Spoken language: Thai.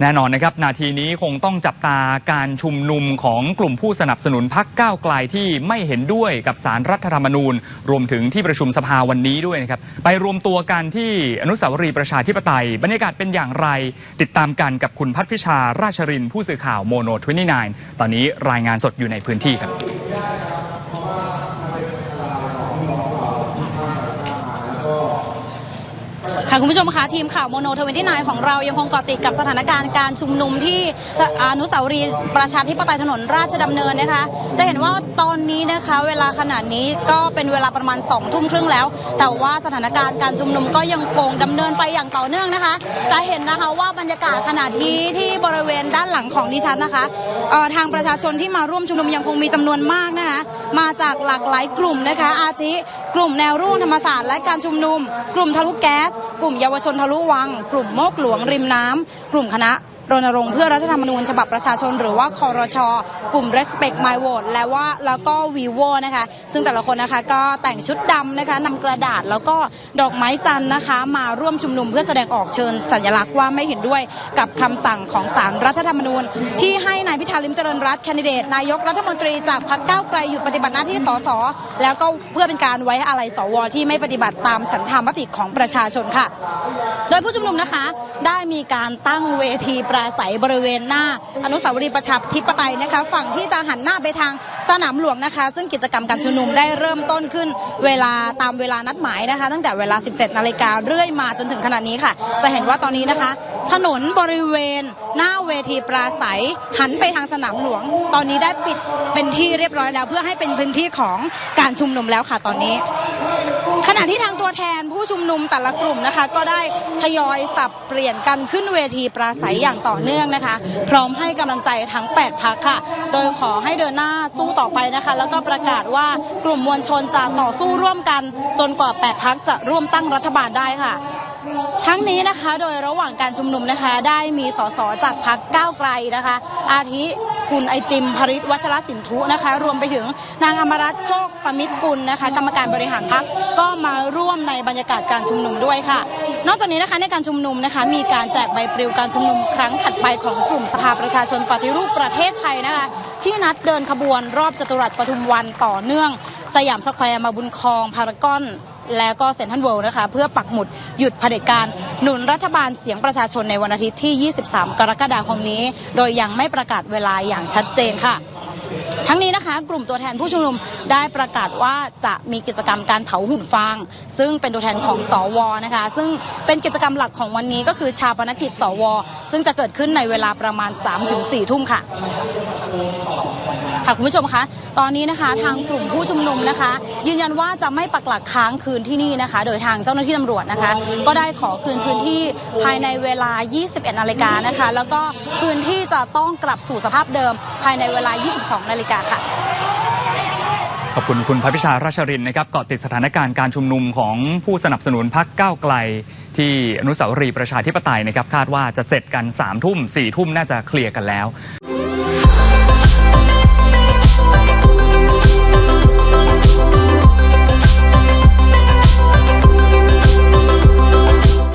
แน่นอนนะครับ นาทีนี้คงต้องจับตาการชุมนุมของกลุ่มผู้สนับสนุนพักก้าวไกลที่ไม่เห็นด้วยกับสารรัฐธรรมนูญ รวมถึงที่ประชุมสภาวันนี้ด้วยนะครับ ไปรวมตัวกันที่อนุสาวรีย์ประชาธิปไตย บรรยากาศเป็นอย่างไร ติดตามกันกับคุณพัฒพิชาราชริน ผู้สื่อข่าวโมโน 29 ตอนนี้รายงานสดอยู่ในพื้นที่ครับ ค่ะคุณผู้ชมคะทีมข่าวโมโนทเวนตี้นของเรายังคงเกาะติดกับสถานการณ์การชุมนุมที่อนุสาวรีย์ประชาธิปไตยถนนราชดำเนินนะคะ จะเห็นว่าตอนนี้นะคะเวลาขนาดนี้ก็เป็นเวลาประมาณ2องทุ่มครึ่งแล้ว แต่ว่าสถานการณ์การชุมนุมก็ยังคงดำเนินไปอย่างต่อเนื่องนะคะ จะเห็นนะคะว่าบรรยากาศขณะที่ที่บริเวณด้านหลังของดิฉันนะคะทางประชาชนที่มาร่วมชุมนุมยังคงมีจำนวนมากนะคะมาจากหลากหลายกลุ่มนะคะ อาทิกลุ่มแนวร่วมธรรมศาสตร์และการชุมนุม กลุ่มทะลุแก๊สกลุ่มเยาวชนทะลุวัง กลุ่มโมกหลวงริมน้ำกลุ่มคณะ รณรงค์เพื่อรัฐธรรมนูญฉบับประชาชน หรือว่าคอรชกลุ่ม respect my vote และว่าแล้วก็ vivo นะคะ ซึ่งแต่ละคนนะคะก็แต่งชุดดำนะคะนำกระดาษแล้วก็ดอกไม้จันทร์นะคะ มาร่วมชุมนุมเพื่อแสดงออกเชิญสัญลักษณ์ว่าไม่เห็นด้วยกับคำสั่งของศาลรัฐธรรมนูญ ที่ให้นายพิธาลิมเจริญรัตน์แคนดิเดต นายกรัฐมนตรีจากพรรคก้าวไกลหยุดปฏิบัติหน้าที่สสแล้วก็เพื่อเป็นการไว้อาลัยสวที่ไม่ปฏิบัติตามฉันทามติของประชาชนค่ะ โดยผู้ชุมนุมนะคะ ได้มีการตั้งเวทีปราศัยบริเวณหน้า อนุสาวรีย์ประชาธิปไตยนะคะ ฝั่งที่จะหันหน้าไปทางสนามหลวงนะคะ ซึ่งกิจกรรมการชุมนุมได้เริ่มต้นขึ้นเวลาตามเวลานัดหมายนะคะ ตั้งแต่เวลา 17 นาฬิกาเรื่อยมาจนถึงขณะนี้ค่ะ จะเห็นว่าตอนนี้นะคะ ถนนบริเวณ หน้าเวทีปราศัยหันไปทางสนามหลวง ตอนนี้ได้ปิดเป็นที่เรียบร้อยแล้ว เพื่อให้เป็นพื้นที่ของการชุมนุมแล้วค่ะตอนนี้ ขณะที่ทางตัวแทนผู้ชุมนุมแต่ละกลุ่มนะคะ ก็ได้ทยอยสับเปลี่ยนกันขึ้นเวทีปราศัยอย่างต่อเนื่องนะคะ พร้อมให้กำลังใจทั้ง 8พักค่ะ โดยขอให้เดินหน้าสู้ต่อไปนะคะ แล้วก็ประกาศว่ากลุ่มมวลชนจะต่อสู้ร่วมกัน จนกว่า 8พักจะร่วมตั้งรัฐบาลได้ค่ะทั้งนี้นะคะโดยระหว่างการชุมนุมนะคะ ได้มีสสจากพักก้าวไกลนะคะ อาทิ คุณไอติมภริศวัชรสินทุนะคะ รวมไปถึงนางอมรัตโชคประมิตรกุลนะคะ กรรมการบริหารพักก็มาร่วมในบรรยากาศการชุมนุมด้วยค่ะ นอกจากนี้นะคะในการชุมนุมนะคะ มีการแจกใบปลิวการชุมนุมครั้งถัดไปของกลุ่มสภาประชาชนปฏิรูปประเทศไทยนะคะ ที่นัดเดินขบวนรอบจตุรัสปทุมวันต่อเนื่อง สยามสแควร์มาบุญครองพารากอน แล้วก็เซ็นทรัลเวิลด์นะคะ เพื่อปักหมุดหยุดเผด็จการหนุนรัฐบาลเสียงประชาชนในวันอาทิตย์ที่ 23 กรกฎาคมนี้ โดยยังไม่ประกาศเวลาอย่างชัดเจนค่ะทั้งนี้นะคะ กลุ่มตัวแทนผู้ชุมนุมได้ประกาศว่าจะมีกิจกรรมการเผาหุ่นฟาง ซึ่งเป็นตัวแทนของสวนะคะ ซึ่งเป็นกิจกรรมหลักของวันนี้ก็คือชาปนกิจสวซึ่งจะเกิดขึ้นในเวลาประมาณ 3-4 ทุ่มค่ะ ค่ะคุณผู้ชมคะตอนนี้นะคะทางกลุ่มผู้ชุมนุมนะคะ ยืนยันว่าจะไม่ปักหลักค้างคืนที่นี่นะคะ โดยทางเจ้าหน้าที่ตำรวจนะคะ ก็ได้ขอคืนพื้นที่ภายในเวลา 21 นาฬิกานะคะ แล้วก็พื้นที่จะต้องกลับสู่สภาพเดิม ภายในเวลา 22 นาฬิกาค่ะขอบคุณคุณพัพิชาราชรินทร์นะครับเกาะติดสถานการณ์การชุมนุมของผู้สนับสนุนพักก้าวไกล ที่อนุสาวรีย์ประชาธิปไตยนะครับคาดว่าจะเสร็จกัน3ามทุ่มสี่ทุ่มน่าจะเคลียร์กันแล้ว